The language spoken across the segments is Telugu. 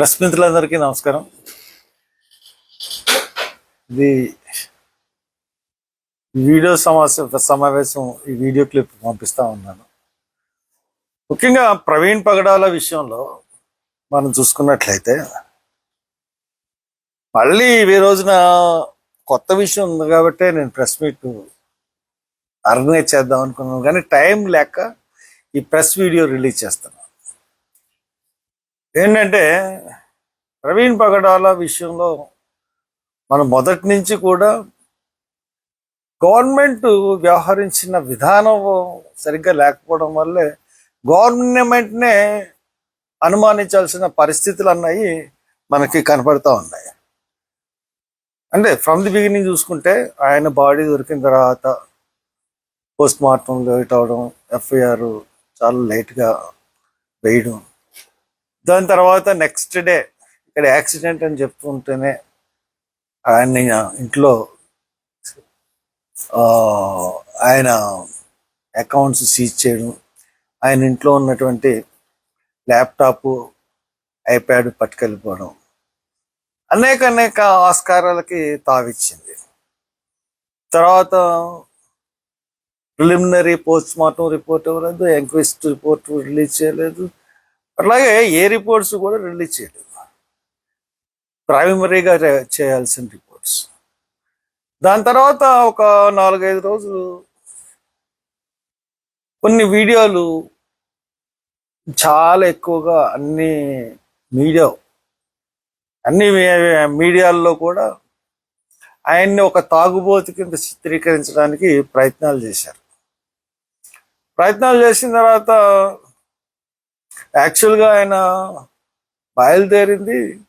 ప్రెస్ మిత్రులందరికీ నమస్కారం. ఇది వీడియో సమావేశం సమావేశం ఈ వీడియో క్లిప్ పంపిస్తా ఉన్నాను. ముఖ్యంగా ప్రవీణ్ పగడాల విషయంలో మనం చూసుకున్నట్లయితే మళ్ళీ ఈ రోజున కొత్త విషయం ఉంది కాబట్టి నేను ప్రెస్ మీట్ అర్గనైజ్ చేద్దాం అనుకున్నాను. కానీ టైం లేక ఈ ప్రెస్ వీడియో రిలీజ్ చేస్తాను ఏంటంటే ప్రవీణ్ పగడాల విషయంలో మనం మొదటి నుంచి కూడా గవర్నమెంట్ వ్యవహరించిన విధానం సరిగ్గా లేకపోవడం వల్లే గవర్నమెంట్నే అనుమానించాల్సిన పరిస్థితులు అన్నాయి మనకి కనపడుతూ ఉన్నాయి. అంటే ఫ్రమ్ ది బిగినింగ్ చూసుకుంటే ఆయన బాడీ దొరికిన తర్వాత పోస్ట్ మార్టం లేట్ అవడం ఎఫ్ఐఆర్ చాలా లేట్గా వేయడం దాని తర్వాత నెక్స్ట్ డే ఇక్కడ యాక్సిడెంట్ అని చెప్తుంటేనే ఆయన ఇంట్లో ఆయన అకౌంట్స్ సీజ్ చేయడం ఆయన ఇంట్లో ఉన్నటువంటి ల్యాప్టాప్ ఐప్యాడ్ పట్టుకెళ్ళిపోవడం అనేక అనేక ఆస్కారాలకి తావిచ్చింది. తర్వాత ప్రిలిమినరీ పోస్ట్ మార్టం రిపోర్ట్ ఇవ్వలేదు ఎంక్వెస్ట్ రిపోర్ట్ రిలీజ్ చేయలేదు. అట్లాగే ఏ రిపోర్ట్స్ కూడా రిలీజ్ చేయలేదు. ప్రైమరీగా చేయాల్సిన రిపోర్ట్స్ దాని తర్వాత ఒక నాలుగైదు రోజులు కొన్ని వీడియోలు చాలా ఎక్కువగా అన్ని మీడియా అన్ని మీడియాల్లో కూడా ఆయన్ని ఒక తాగుబోతు కింద చిత్రీకరించడానికి ప్రయత్నాలు చేశారు. ప్రయత్నాలు చేసిన తర్వాత యాక్చువల్గా ఆయన బయలుదేరింది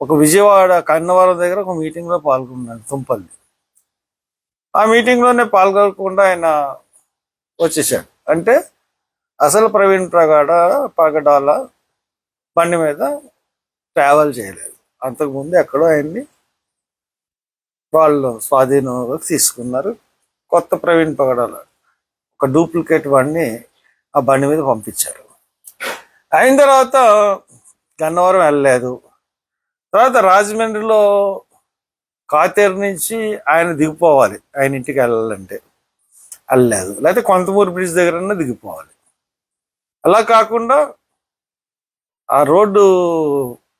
ఒక విజయవాడ కన్నవరం దగ్గర ఒక మీటింగ్లో పాల్గొన్నాడు తుంపల్లి. ఆ మీటింగ్లోనే పాల్గొనకుండా ఆయన వచ్చేసాడు. అంటే అసలు ప్రవీణ్ ప్రగాడ పగడాల బండి మీద ట్రావెల్ చేయలేదు. అంతకుముందు ఎక్కడో ఆయన్ని వాళ్ళు స్వాధీనంలోకి తీసుకున్నారు. కొత్త ప్రవీణ్ పగడాల ఒక డూప్లికేట్ బండిని ఆ బండి మీద పంపించారు. అయిన తర్వాత గన్నవరం వెళ్ళలేదు. తర్వాత రాజమండ్రిలో కాతేరు నుంచి ఆయన దిగిపోవాలి. ఆయన ఇంటికి వెళ్ళాలంటే వెళ్ళలేదు. లేకపోతే కొంతమూరు బ్రిడ్జ్ దగ్గర దిగిపోవాలి. అలా కాకుండా ఆ రోడ్డు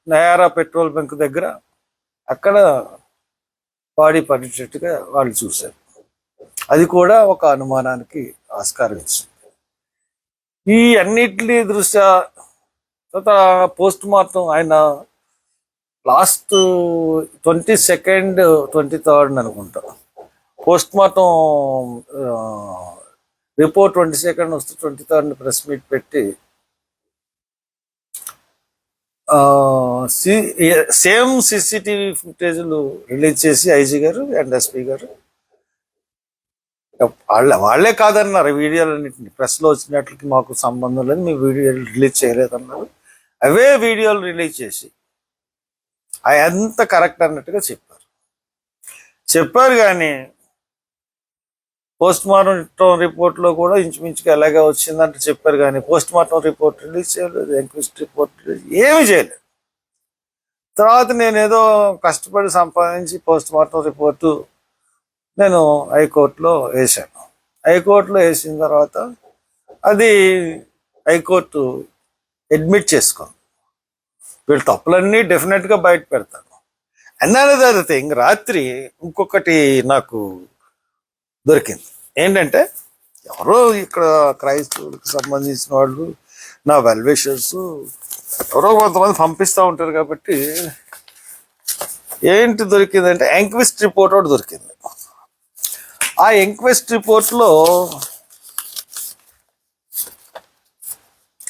నయారా పెట్రోల్ బంక్ దగ్గర అక్కడ బాడీ పడేటట్టుగా వాళ్ళు చూశారు. అది కూడా ఒక అనుమానానికి ఆస్కారం ఇచ్చింది. ఈ అన్నిటి దృష్ట్యా తర్వాత పోస్ట్ మార్టం ఆయన last twenty second twenty third అనుకుంటా. Post mortem report twenty second వస్తే ట్వంటీ థర్డ్ ప్రెస్ మీట్ పెట్టి సేమ్ సీసీటీవీ ఫుటేజ్లు రిలీజ్ చేసి ఐజీ గారు అండ్ ఎస్పీ గారు వాళ్ళ వాళ్ళే కాదన్నారు. వీడియోలన్నింటినీ ప్రెస్లో వచ్చినట్లకి మాకు సంబంధం లేదు. మీ వీడియోలు రిలీజ్ చేయలేదన్నారు. అవే వీడియోలు రిలీజ్ చేసి అవి ఎంత కరెక్ట్ అన్నట్టుగా చెప్పారు. చెప్పారు కానీ పోస్ట్ మార్టం రిపోర్ట్లో కూడా ఇంచుమించుగా ఎలాగే వచ్చిందంటే చెప్పారు కానీ పోస్ట్ మార్టం రిపోర్ట్ రిలీజ్ చేయలేదు ఎంక్విస్ట్ రిపోర్ట్ రిలీజ్ ఏమీ చేయలేదు. తర్వాత నేను ఏదో కష్టపడి సంపాదించి పోస్ట్ మార్టం రిపోర్టు నేను హైకోర్టులో వేశాను. హైకోర్టులో వేసిన తర్వాత అది హైకోర్టు అడ్మిట్ చేసుకుంది. వీళ్ళ తప్పులన్నీ డెఫినెట్గా బయట పెడతాను. అన్నదర్ థింగ్ రాత్రి ఇంకొకటి నాకు దొరికింది. ఏంటంటే ఎవరో ఇక్కడ క్రైస్తవులకు సంబంధించిన వాళ్ళు నా వెల్విషర్స్ ఎవరో కొంతమంది పంపిస్తూ ఉంటారు కాబట్టి ఏంటి దొరికిందంటే ఎంక్విస్ట్ రిపోర్ట్ ఒకటి దొరికింది. ఆ ఎంక్వెస్ట్ రిపోర్ట్లో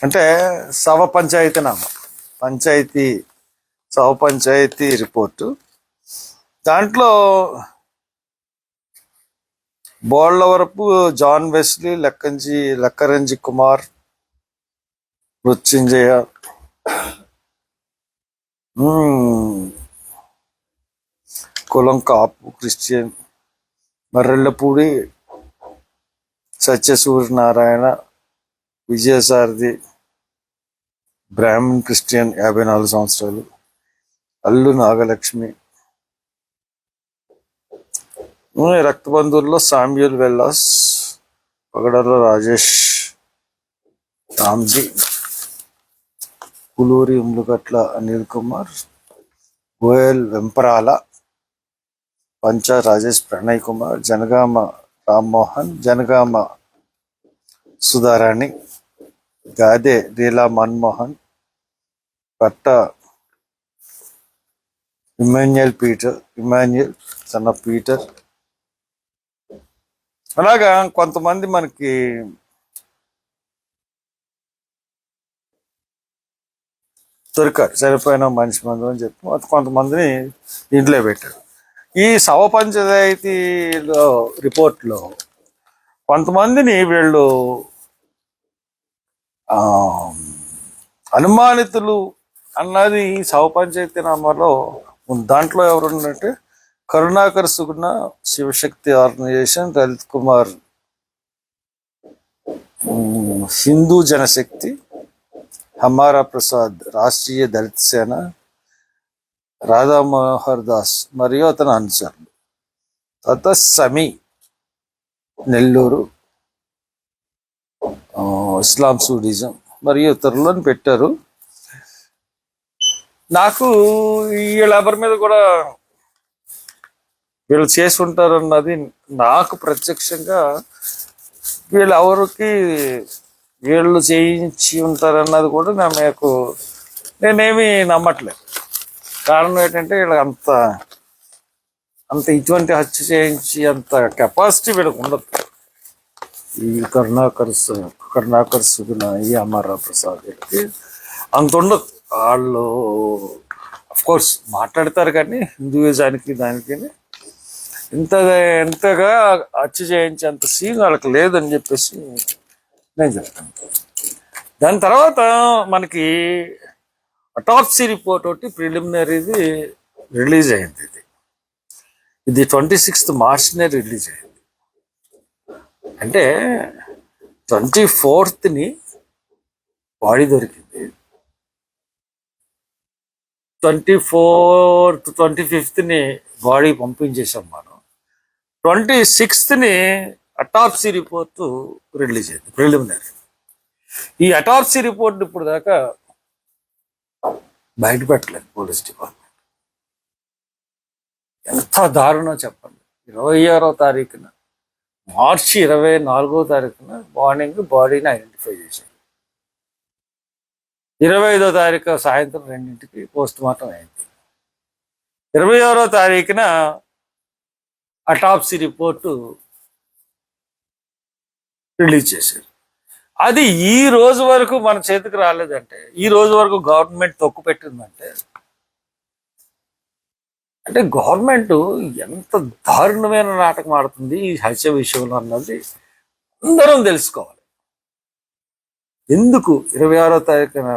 అంటే సవ పంచాయతీ నామ. పంచాయతీ సవ పంచాయతీ రిపోర్టు. దాంట్లో బోళ్ళవరపు జాన్ వెస్లీ లెక్కంజి లక్కరంజి కుమార్ మృత్యుంజయ. కులం కాపు క్రిస్టియన్. మర్రెళ్ళపూడి సత్యసూర్యనారాయణ విజయసారథి బ్రాహ్మణ్ క్రిస్టియన్ యాభై నాలుగు సంవత్సరాలు అల్లు నాగలక్ష్మి. రక్తబంధువుల్లో రక్త బంధువుల్లో సామ్యూల్ వెల్లాస్ పగడర్ల రాజేష్ రామ్జీ కులూరి ఉమ్లుగట్ల అనిల్ కుమార్ గోయల్ వెంపరాల పంచ రాజేష్ ప్రణయ్ కుమార్ జనగామ రామ్మోహన్ జనగామ సుధారాణి గాదే రీలా మన్మోహన్ పట్ట Emmanuel Peter Emmanuel Sanna Peter. అలాగా కొంతమంది మనకి దొరికారు. చనిపోయిన మనిషి మందు అని చెప్పి కొంతమందిని ఇంట్లో పెట్టారు. ఈ సవ పంచాయతీలో రిపోర్ట్లో కొంతమందిని వీళ్ళు ఆ, అనుమానితులు అన్నది సవ పంచాయతీ నామాలో దాంట్లో ఎవరు కరుణాకర్ సుగుణ శివశక్తి ఆర్గనైజేషన్ లలిత్ కుమార్ హిందూ జనశక్తి హమారా ప్రసాద్ రాష్ట్రీయ దళిత సేన రాధామోహర్ దాస్ మరియు అతని అనుసరులు తర్వాత సమీ నెల్లూరు ఇస్లాం సూడిజం మరియు ఇతరులను పెట్టారు. నాకు వీళ్ళ ఎవరి మీద కూడా వీళ్ళు చేసి ఉంటారు అన్నది నాకు ప్రత్యక్షంగా వీళ్ళు ఎవరికి వీళ్ళు చేయించి ఉంటారన్నది కూడా నా మీకు నేనేమి నమ్మట్లేదు. కారణం ఏంటంటే వీళ్ళకి అంత అంత ఇటువంటి హత్య చేయించి అంత కెపాసిటీ వీళ్ళకి ఉండదు. ఈ కరుణాకర్ సు- కరుణాకర్ సుగుణ ఈ అమర్రా ప్రసాద్ వీళ్ళకి అంత ఉండదు. వాళ్ళు కోర్స్ మాట్లాడతారు కానీ హిందూయిజానికి దానికి ఇంత ఎంతగా హత్య చేయించేంత సీన్ వాళ్ళకి లేదని చెప్పేసి నేను చెప్తాను. దాని తర్వాత మనకి అటాప్సీ రిపోర్ట్ ఒకటి ప్రిలిమినరీది రిలీజ్ అయింది ఇది. ఇది ట్వంటీ సిక్స్త్ మార్చ్నే రిలీజ్ అయింది. అంటే ట్వంటీ ఫోర్త్ని బాడీ దొరికింది. ట్వంటీ ఫోర్త్ ట్వంటీ ఫిఫ్త్ని బాడీ పంపించేసాం మనం. ట్వంటీ సిక్స్త్ని అటాప్సీ రిపోర్టు రిలీజ్ అయింది ప్రిలిమినరీ ఈ అటాప్సీ రిపోర్ట్ ఇప్పుడు దాకా బయట పెట్టలేదు పోలీస్ డిపార్ట్మెంట్. ఎంత దారుణం చెప్పండి. ఇరవై ఆరో తారీఖున మార్చి ఇరవై నాలుగో తారీఖున మార్నింగ్ బాడీని ఐడెంటిఫై చేశారు. ఇరవై ఐదో తారీఖు సాయంత్రం రెండింటికి పోస్ట్ మార్టం అయింది. ఇరవై ఆరో తారీఖున అటాప్సీ రిపోర్టు రిలీజ్ చేశారు. అది ఈ రోజు వరకు మన చేతికి రాలేదంటే ఈ రోజు వరకు గవర్నమెంట్ తొక్కు పెట్టిందంటే అంటే గవర్నమెంట్ ఎంత దారుణమైన నాటకం ఆడుతుంది ఈ హత్య విషయంలో అన్నది అందరం తెలుసుకోవాలి. ఎందుకు ఇరవై ఆరో తారీఖున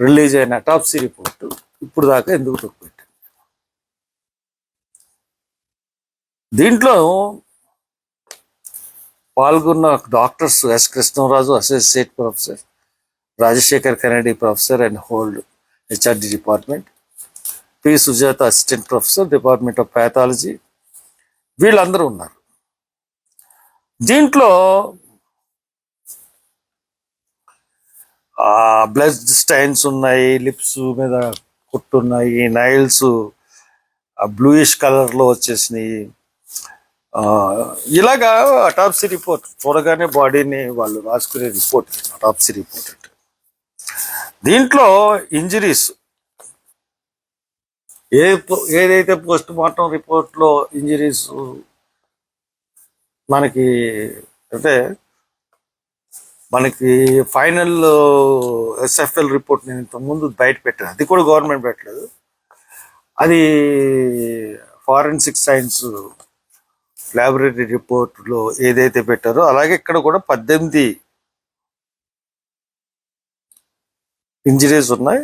రిలీజ్ అయిన అటాప్సీ రిపోర్టు ఇప్పుడు దాకా ఎందుకు తొక్కు పెట్టింది దీంట్లో పాల్గొన్న doctors S Krishnaraju associate professor Rajasekhar Kennedy professor and hold HRD department P Sujatha assistant professor department of pathology వీళ్ళందరూ ఉన్నారు. దీంట్లో బ్లడ్ స్టైన్స్ ఉన్నాయి లిప్స్ మీద కుట్టున్నాయి నైల్స్ బ్లూయిష్ కలర్లో వచ్చేసినాయి. ఇలాగా అటాప్సీ రిపోర్ట్ చూడగానే బాడీని వాళ్ళు రాసుకునే రిపోర్ట్ అటాప్సీ రిపోర్ట్ అంటే. దీంట్లో ఇంజరీస్ ఏ పో- ఏదైతే పోస్ట్ మార్టం రిపోర్ట్లో ఇంజరీస్ మనకి అంటే మనకి ఫైనల్ ఎస్ఎఫ్ఎల్ రిపోర్ట్ నేను ఇంతకుముందు బయట పెట్టాను. అది కూడా గవర్నమెంట్ పెట్టలేదు. అది ఫారెన్సిక్ సైన్స్ ల్యాబొరేటరీ రిపోర్ట్లో ఏదైతే పెట్టారో అలాగే ఇక్కడ కూడా పద్దెనిమిది ఇంజరీస్ ఉన్నాయి.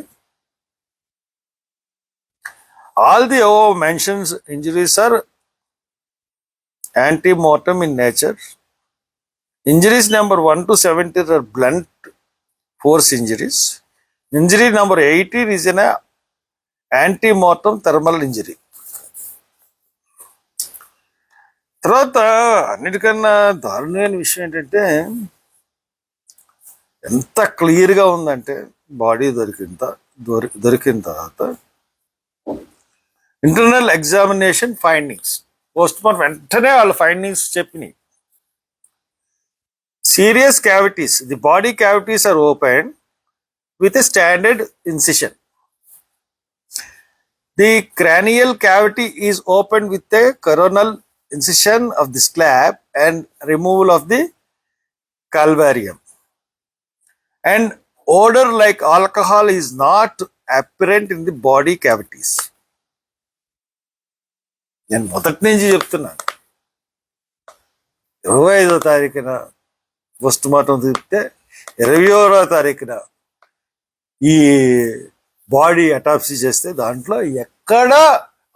All the oh mentions injuries are ante mortem in nature injuries number one to seventy are blunt force injuries injury number eighteen is an ante mortem thermal injury తర్వాత అన్నిటికన్నా దారుణమైన విషయం ఏంటంటే ఎంత క్లియర్గా ఉందంటే బాడీ దొరికిన దొరి దొరికిన తర్వాత internal examination findings. Post mortem వెంటనే వాళ్ళ findings చెప్పినాయి. Serous cavities the body cavities are open with a standard incision. The cranial cavity is open with a coronal incision of the slab and removal of the calvarium. And odor like alcohol is not apparent in the body cavities. నేను మొదటి నుంచి చెప్తున్నాను ఇరవై ఐదో తారీఖున పోస్ట్ మార్టం తిప్పితే ఇరవై ఆరో తారీఖున ఈ బాడీ అటాప్సీ చేస్తే దాంట్లో ఎక్కడా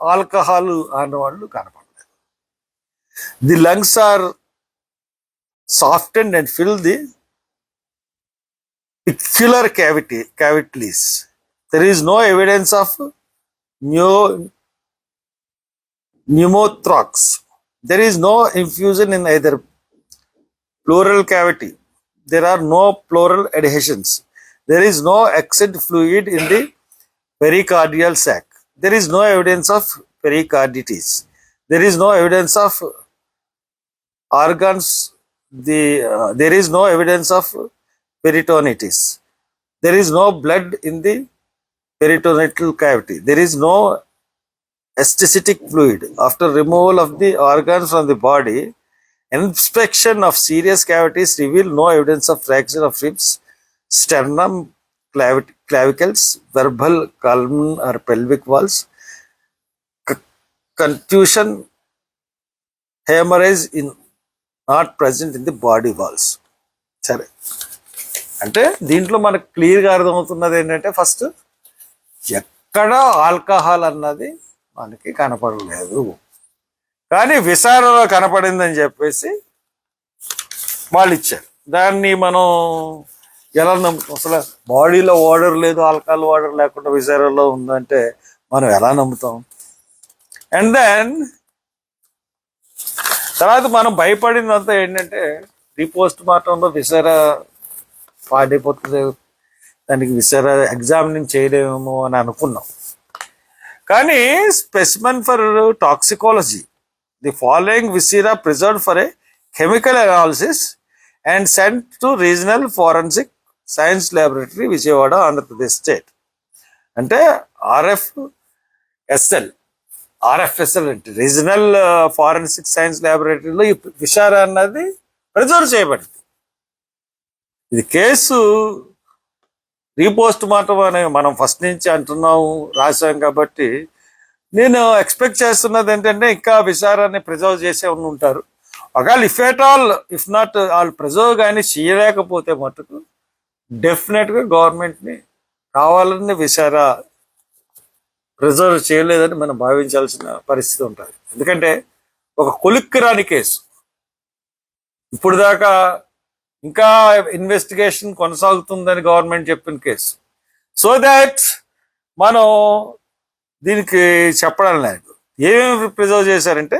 ఆల్కహాల్ అన్నవాళ్ళు కనపడలేదు The lungs are softened and fill the peculiar cavity cavities. There is no evidence of pneumothorax. There is no infusion in either pleural cavity. There are no pleural adhesions. There is no exit fluid in the pericardial sac. There is no evidence of pericarditis. There is no evidence of organs. The uh, there is no evidence of peritonitis. There is no blood in the peritoneal cavity. There is no aesthetic fluid after removal of the organs from the body inspection of serious cavities reveal no evidence of fracture of ribs sternum clavi- clavicles verbal column or pelvic walls contusion hemorrhage in not present in the body walls సరే. అంటే దీంట్లో మనకు క్లియర్గా అర్థమవుతున్నది ఏంటంటే ఫస్ట్ ఎక్కడ ఆల్కహాల్ అన్నది మనకి కనపడలేదు. కానీ విసారలో కనపడిందని చెప్పేసి వాళ్ళు ఇచ్చారు. దాన్ని మనం ఎలా నమ్ముతాం? అసలు బాడీలో వాటర్ లేదు ఆల్కహాల్ వాటర్ లేకుండా విసారలో ఉందంటే మనం ఎలా నమ్ముతాం? అండ్ దెన్ తర్వాత మనం భయపడిందంతా ఏంటంటే రీపోస్ట్ మార్టంలో విసారా పాడైపోతుంది. దానికి విసారా ఎగ్జామినింగ్ చేయలేమో అని అనుకున్నాం. కానీ specimen for toxicology the following viscera preserve for a chemical analysis and sent to regional forensic science laboratory Vijayawada Andhra Pradesh state. అంటే ఆర్ఎఫ్ ఎస్ఎల్. ఆర్ఎఫ్ఎస్ఎల్ అంటే రీజనల్ ఫారెన్సిక్ సైన్స్ ల్యాబొరేటరీలో ఈ విషార అన్నది ప్రిజర్వ్ చేయబడింది. ఇది కేసు రీపోస్ట్ మార్టం అని మనం ఫస్ట్ నుంచి అంటున్నాము రాశాం కాబట్టి నేను ఎక్స్పెక్ట్ చేస్తున్నది ఏంటంటే ఇంకా విచారాన్ని ప్రిజర్వ్ చేసే ఉండి ఉంటారు. ఒకవేళ if at all if not వాళ్ళు ప్రిజర్వ్ కానీ చేయలేకపోతే మటుకు డెఫినెట్గా గవర్నమెంట్ని కావాలని విచార ప్రిజర్వ్ చేయలేదని మనం భావించాల్సిన పరిస్థితి ఉంటుంది. ఎందుకంటే ఒక కొలిక్కి రాని కేసు. ఇప్పుడు దాకా ఇంకా ఇన్వెస్టిగేషన్ కొనసాగుతుందని గవర్నమెంట్ చెప్పిన కేసు. సో దాట్ మనం దీనికి చెప్పడం లేదు. ఏమేమి ప్రిజర్వ్ చేశారంటే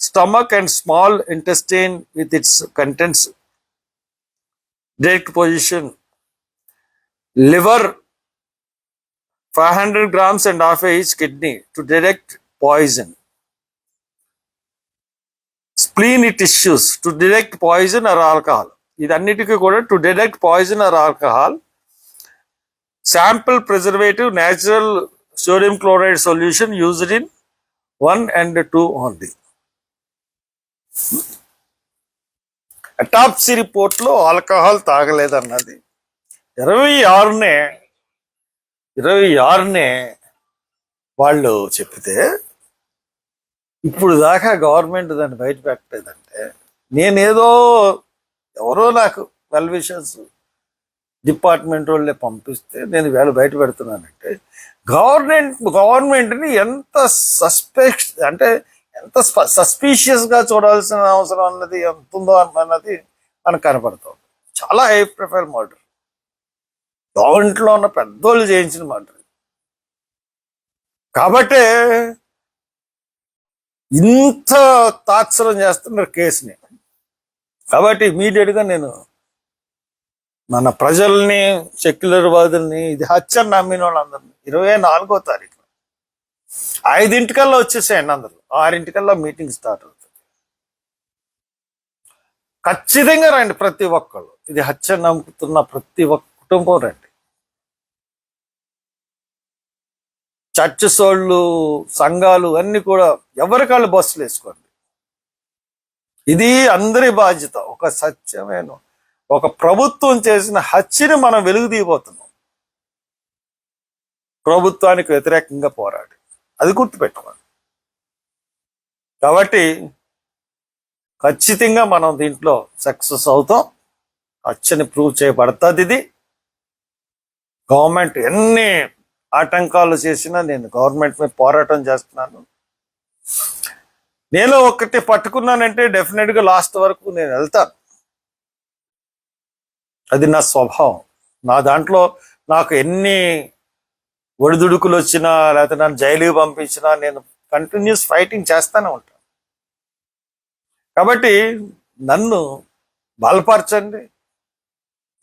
stomach and small intestine with its contents direct position liver five hundred grams and half each kidney to direct poison. Spleen tissues to direct poison or alcohol. ఇదన్నిటికీ కూడా to detect poison or alcohol. Sample preservative natural sodium chloride solution used in one and two only. Autopsy రిపోర్ట్లో ఆల్కహాల్ తాగలేదన్నది. ఇరవై ఆరునే ఇరవై ఆరునే వాళ్ళు చెప్తే ఇప్పుడు దాకా గవర్నమెంట్ దాన్ని బయట పెట్టలేదంటే నేనేదో ఎవరో నాకు వెల్ విషర్స్ డిపార్ట్మెంట్ వాళ్ళే పంపిస్తే నేను వేళ బయట పెడుతున్నానంటే గవర్నమెంట్ గవర్నమెంట్ని ఎంత సస్పెక్ట్ అంటే ఎంత సస్పీషియస్గా చూడాల్సిన అవసరం అన్నది ఎంత ఉందో అన్నది మనకు కనపడుతుంది చాలా హై ప్రొఫైల్ మర్డర్ దోవంట్లో ఉన్న పెద్దోళ్ళు చేయించిన మాట. కాబట్టి ఇంత తాత్సరం చేస్తున్నారు కేసుని. కాబట్టి ఇమీడియట్గా నేను మన ప్రజల్ని సెక్యులర్ వాదుల్ని ఇది హత్య నమ్మిన వాళ్ళందరినీ ఇరవై నాలుగో తారీఖు ఐదింటికల్లా వచ్చేసేయండి అందరూ. ఆరింటికల్లా మీటింగ్ స్టార్ట్ అవుతుంది. ఖచ్చితంగా రండి ప్రతి ఒక్కళ్ళు. ఇది హత్య నమ్ముతున్న ప్రతి ఒక్క కుటుంబం రండి. చర్చ్ సోళ్ళు సంఘాలు అన్ని కూడా ఎవరికాళ్ళు బస్సులు వేసుకోండి. ఇది అందరి బాధ్యత. ఒక సత్యమైన ఒక ప్రభుత్వం చేసిన హత్యని మనం వెలుగు తీయబోతున్నాం. ప్రభుత్వానికి వ్యతిరేకంగా పోరాడి. అది గుర్తుపెట్టుకోండి. కాబట్టి ఖచ్చితంగా మనం దీంట్లో సక్సెస్ అవుతాం. హత్యని ప్రూవ్ చేయబడుతుంది ఇది. గవర్నమెంట్ ఎన్ని ఆటంకాలు చేసినా నేను గవర్నమెంట్ మీద పోరాటం చేస్తున్నాను. నేను ఒకటి పట్టుకున్నానంటే డెఫినెట్గా లాస్ట్ వరకు నేను వెళ్తాను. అది నా స్వభావం. నా దాంట్లో నాకు ఎన్ని ఒడిదుడుకులు వచ్చినా లేకపోతే నన్ను జైలుకి పంపించినా నేను కంటిన్యూస్ ఫైటింగ్ చేస్తూనే ఉంటాను. కాబట్టి నన్ను బలపరచండి.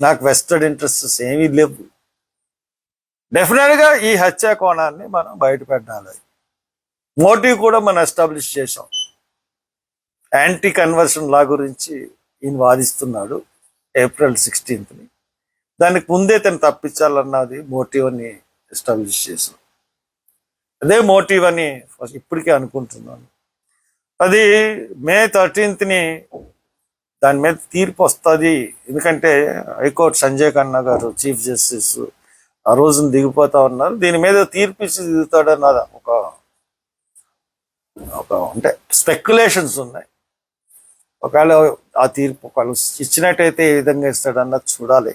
నాకు వెస్టెడ్ ఇంట్రెస్ట్స్ ఏమీ లేవు. డెఫినెట్గా ఈ హత్యా కోణాన్ని మనం బయటపెట్టాలి. మోటివ్ కూడా మనం ఎస్టాబ్లిష్ చేసాం యాంటీ కన్వర్షన్ లా గురించి ఈయన వాదిస్తున్నాడు ఏప్రిల్ సిక్స్టీన్త్ని దానికి ముందే తను తప్పించాలన్నది మోటివ్ అని ఎస్టాబ్లిష్ చేసాం అదే మోటివ్ అని ఇప్పటికే అనుకుంటున్నాను. అది మే థర్టీన్త్ని దాని మీద తీర్పు వస్తుంది. ఎందుకంటే high court Sanjay Khanna garu chief justice ఆ రోజున దిగిపోతా ఉన్నారు. దీని మీద తీర్పిచ్చి దిగుతాడన్నది ఒక ఒక అంటే స్పెక్యులేషన్స్ ఉన్నాయి. ఒకవేళ ఆ తీర్పు ఒకవేళ ఇచ్చినట్టయితే ఏ విధంగా ఇస్తాడన్నది చూడాలి.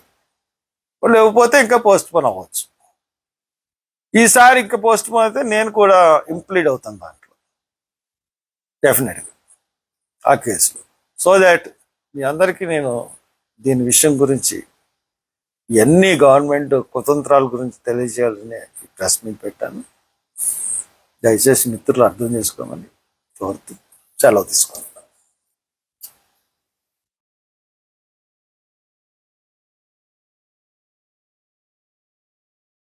లేకపోతే ఇంకా పోస్ట్ పోన్ అవ్వచ్చు. ఈసారి ఇంకా పోస్ట్ పోన్ అయితే నేను కూడా ఇంప్లీడ్ అవుతాను దాంట్లో. డెఫినెట్గా ఆ కేసులో. సో దాట్ మీ అందరికీ నేను దీని విషయం గురించి ఎన్ని గవర్నమెంట్ కుతంత్రాల గురించి తెలియజేయాలని ప్రెస్ మీట్ పెట్టాను. దయచేసి మిత్రులు అర్థం చేసుకోమని కోరుతూ సెలవు తీసుకోండి